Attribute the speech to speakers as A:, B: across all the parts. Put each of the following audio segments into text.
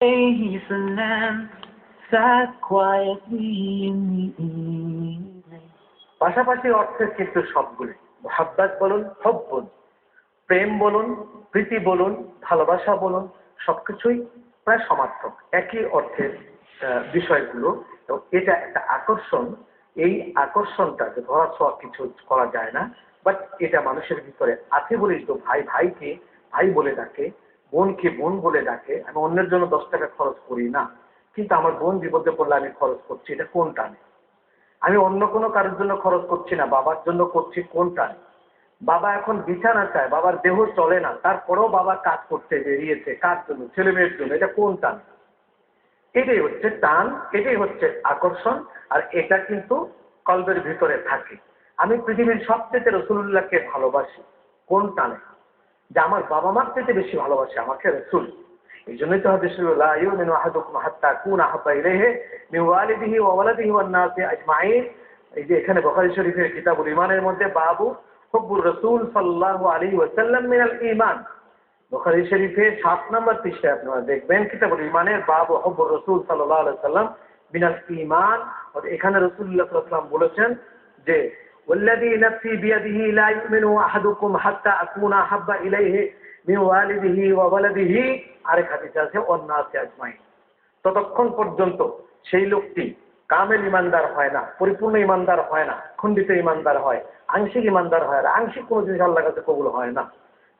A: He salam sat quietly in the evening.
B: পাশাপাশি অর্থের কিন্তু সবগুলি। মোহাব্বাত বলুন হব বলুন, প্রেম বলুন, প্রীতি বলুন, ভালোবাসা বলুন, সবকিছুই প্রায় সমার্থক। একই অর্থের বিষয়গুলো। এবং এটা একটা আকর্ষণ। এই আকর্ষণটাকে ধরা ছোঁয়া কিছু করা যায় না। বাট এটা মানুষের ভিতরে আছে বলেই তো ভাই ভাইকে ভাই বলে ডাকে বোনকে বোন বলে ডাকে, আমি অন্যের জন্য দশ টাকা খরচ করি না, কিন্তু আমার বোন বিপদে পড়লে আমি খরচ করছি, এটা কোন টানে? আমি অন্য কোনো কারোর জন্য খরচ করছি না, বাবার জন্য করছি কোনটা বাবা এখন বিছানা চায়, বাবার দেহ চলে না, তারপরেও বাবা কাজ করতে বেরিয়েছে, কার জন্য? ছেলে মেয়ের জন্য, এটা কোন টান? এটাই হচ্ছে টান, এটাই হচ্ছে আকর্ষণ, আর এটা কিন্তু কল্পের ভিতরে থাকে। আমি পৃথিবীর সবচেয়ে রসুল্লাহকে ভালোবাসি, কোন টানে? যে আমার বাবা মার থেকে বেশি ভালোবাসে, আমাকে রসুল। এই জন্যই তো এই যে এখানে বুখারী শরীফের কিতাবুল ঈমানের মধ্যে বাবু হুব্বুর রাসূল সাল্লাল্লাহু আলাইহি ওয়াসাল্লাম মিনাল ঈমান। বুখারী শরীফের সাত নম্বর পৃষ্ঠায় আপনারা দেখবেন, কিতাবুল ঈমানের বাবু হুব্বুর রাসূল সাল্লাল্লাহু আলাইহি ওয়াসাল্লাম মিনাল ঈমান। এখানে রাসূলুল্লাহ বলেছেন যে والذي نفسي بيده لا يؤمن أحدكم حتى أكون أحب إليه من والده وولده আরেক হাদিসে আছে অন্যাসে আজমাইন ততক্ষণ পর্যন্ত সেই লোকটি কামেল ইমানদার হয় না পরিপূর্ণ ইমানদার হয় না খণ্ডিত ইমানদার হয় আংশিক ইমানদার হয় না আংশিক কোনো জিনিস আল্লাহর কাছে কবুল হয় না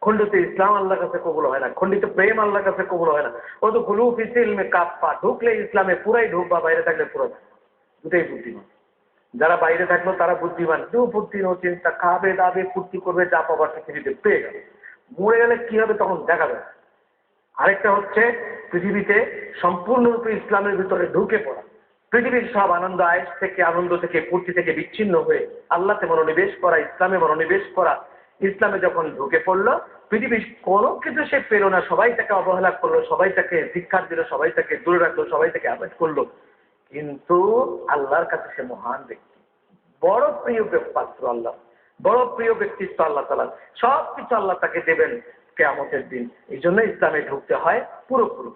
B: খণ্ডিত ইসলাম আল্লাহর কাছে কবুল হয় না খণ্ডিত প্রেম আল্লাহর কাছে কবুল হয় না ও তো গুলু ফিসিলমে কাপ্পা ঢুকলে ইসলামে পুরাই ঢুকবা বাইরে থাকলে পুরো থাকবা দুটাই বুদ্ধিমান যারা বাইরে থাকল তারা বুদ্ধিমান। কেউ বুদ্ধি নো চিন্তা, খাবে, দাবে, ফুর্তি করবে, যা পাবার পৃথিবীতে পেয়ে গেল। মরে গেলে কি হবে তখন দেখা যাবে। আরেকটা হচ্ছে পৃথিবীতে সম্পূর্ণরূপে ইসলামের ভিতরে ঢুকে পড়া। পৃথিবীর সব আনন্দ, আয়েস থেকে আনন্দ থেকে ফুর্তি থেকে বিচ্ছিন্ন হয়ে আল্লাহতে মনোনিবেশ করা, ইসলামে মনোনিবেশ করা, ইসলামে যখন ঢুকে পড়ল, পৃথিবীর কোনো কিছু সে পেল না, সবাই তাকে অবহেলা করল, সবাই তাকে ধিক্ষার দিল, সবাই তাকে দূরে রাখল, সবাই তাকে আবেদ করল। কিন্তু আল্লাহর কাছে সে মহান ব্যক্তি। বড় প্রিয় পাত্র আল্লাহ। বড় প্রিয় ব্যক্তিত্ব আল্লাহ তালা সব কিছু আল্লাহ তাকে দেবেন কেয়ামতের দিন। এই জন্য ইসলামে ঢুকতে হয় পুরোপুরি।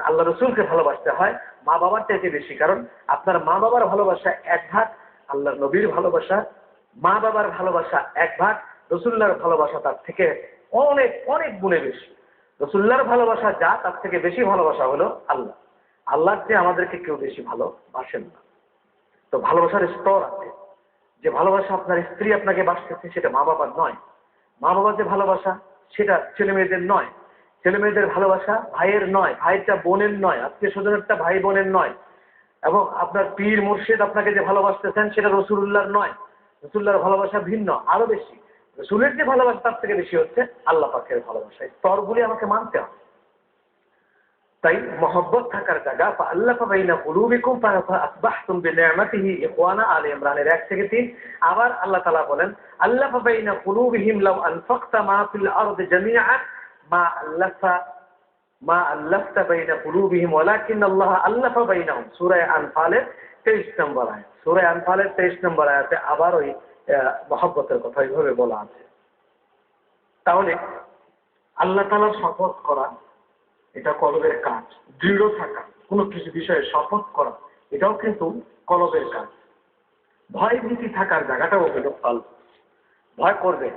B: আল্লাহ রসুলকে ভালোবাসতে হয় মা বাবার চাইতে বেশি। কারণ আপনার মা বাবার ভালোবাসা এক ভাগ আল্লাহ নবীর ভালোবাসা মা বাবার ভালোবাসা এক ভাগ, রসুল্লাহর ভালোবাসা তার থেকে অনেক অনেক গুণে বেশি। রসুল্লাহর ভালোবাসা যা, তার থেকে বেশি ভালোবাসা হলো আল্লাহ। আল্লাহর চেয়ে আমাদেরকে কেউ বেশি ভালোবাসেন না। তো ভালোবাসার স্তর আছে। যে ভালোবাসা আপনার স্ত্রী আপনাকে বাসতেছে সেটা মা বাবার নয়। মা বাবার যে ভালোবাসা, সেটা ছেলে মেয়েদের নয়। ছেলে মেয়েদের ভালোবাসা ভাইয়ের নয়, ভাইটা বোনের নয়, আত্মীয় স্বজনেরটা ভাই বোনের নয়। এবং আপনার পীর মুর্শিদ আপনাকে যে ভালোবাসতেছেন, সেটা রসুল্লাহর নয়। রসুল্লাহর ভালোবাসা ভিন্ন, আরও বেশি। রসুলের যে ভালোবাসা, তার থেকে বেশি হচ্ছে আল্লাহ পাকের ভালোবাসা। স্তরগুলি আমাকে মানতে হবে। তাই মহব্বত থাকার জায়গা। আল্লাহ বাইনা কুলুবিকুম আসবাহতুম বিনিয়ামাতিহি ইখওয়ানা আলে ইমরানের এক থেকে তিন। আবার আল্লাহ তাআলা বলেন আল্লাহ বাইনা কুলুবিহিম লাউ আনফাকতা মা ফিল আরদি জামিআন। মা আল্লাফা, মা আল্লাফতা বাইনা কুলুবিহিম ওয়ালাকিন আল্লাহ আল্লাফা বাইনাহুম। সূরা আনফালের 23 নম্বর আয়াত। সূরা আনফালের 23 নম্বর আয়াতে আবার ওই মহব্বতের কথা এইভাবে বলা আছে। তাহলে আল্লাহ তাআলার শপথ করা এটা কলবের কাজ দৃঢ় থাকা, কোনো কিছু বিষয়ে শপথ করা, এটাও কিন্তু কলবের কাজ ভয় ভীতি থাকার জায়গাটাও হলো ফল। ভয় করবে।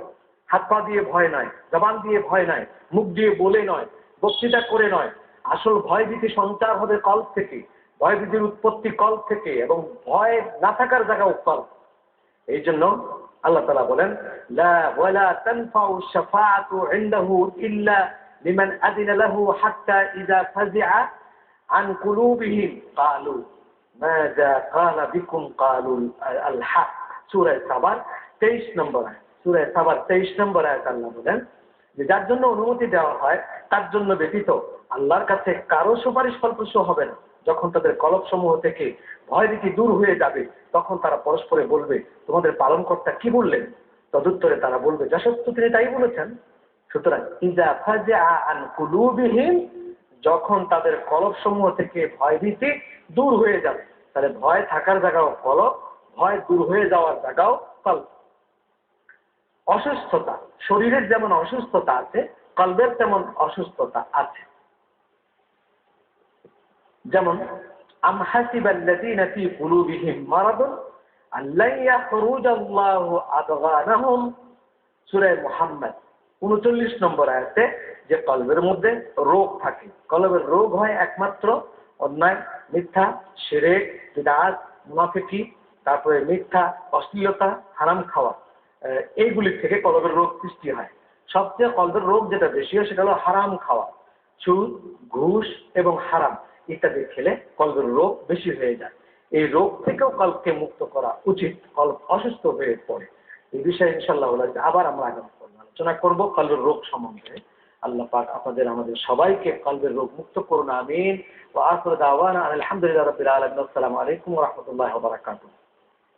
B: হাত পা দিয়ে ভয় নয়, জবান দিয়ে ভয় নয়, মুখ দিয়ে বলে নয়, বক্তৃতা করে নয়। আসল ভয় ভীতি সঞ্চার হবে কল্প থেকে, ভয় ভীতির উৎপত্তি কল্প থেকে এবং ভয় না থাকার জায়গা উৎপল এই জন্য আল্লাহ তালা বলেন, লা ওয়ালা তানফাউ শাফাআতু ইল্লা لمن أذن له حتى إذا فزع عن قلوبهم قالوا ماذا قال بكم قالوا الحق سورة সাবার তেইশ নম্বর আয় সুরে সাবার তেইশ নম্বর আয়াত আল্লাহ বলেন যে যার জন্য অনুমতি দেওয়া হয় তার জন্য ব্যতীত আল্লাহর কাছে কারো সুপারিশ ফলপ্রসূ হবে না যখন তাদের কলব সমূহ থেকে ভয় ভীতি দূর হয়ে যাবে তখন তারা পরস্পরে বলবে তোমাদের পালনকর্তা কি বললেন তদুত্তরে তারা বলবে যা সত্য তিনি তাই বলেছেন সুতরাং কুলুবিহীন যখন তাদের কলব সমূহ থেকে ভয় ভীতি দূর হয়ে যাবে, তাহলে ভয় থাকার জায়গাও কলব, ভয় দূর হয়ে যাওয়ার জায়গাও কল্প অসুস্থতা, শরীরের যেমন অসুস্থতা আছে, কলবের তেমন অসুস্থতা আছে। যেমন, আম হাসিবাল্লাযীনা আল্লান ইয়াখরুজাল্লাহু 39 নম্বর আয়াতে যে কলবের মধ্যে রোগ থাকে। কলবের রোগ হয় একমাত্র অন্যায় মিথ্যা সেরে বিদআত মুনাফিকি তারপরে মিথ্যা অশ্লীলতা হারাম খাওয়া আহ, এইগুলি থেকে কলবের রোগ সৃষ্টি হয়। সবচেয়ে কলবের রোগ যেটা বেশি হয় সেটা হলো হারাম খাওয়া। সুদ ঘুষ এবং হারাম ইত্যাদি খেলে কলবের রোগ বেশি হয়ে যায়। এই রোগ থেকেও কল্পকে মুক্ত করা উচিত। কল অসুস্থ হয়ে পড়ে। এই বিষয়ে ইনশাল্লাহ আবার আমরা আগামী আলোচনা করব কলবের রোগ সম্বন্ধে। আল্লাহ পাক আপনাদের, আমাদের সবাইকে কলবের রোগ মুক্ত করুন, আমিন। আলহামদুলিল্লাহ আলামিন। আসসালামু আলাইকুম রহমতুল্লাহ বারাকাতুহু।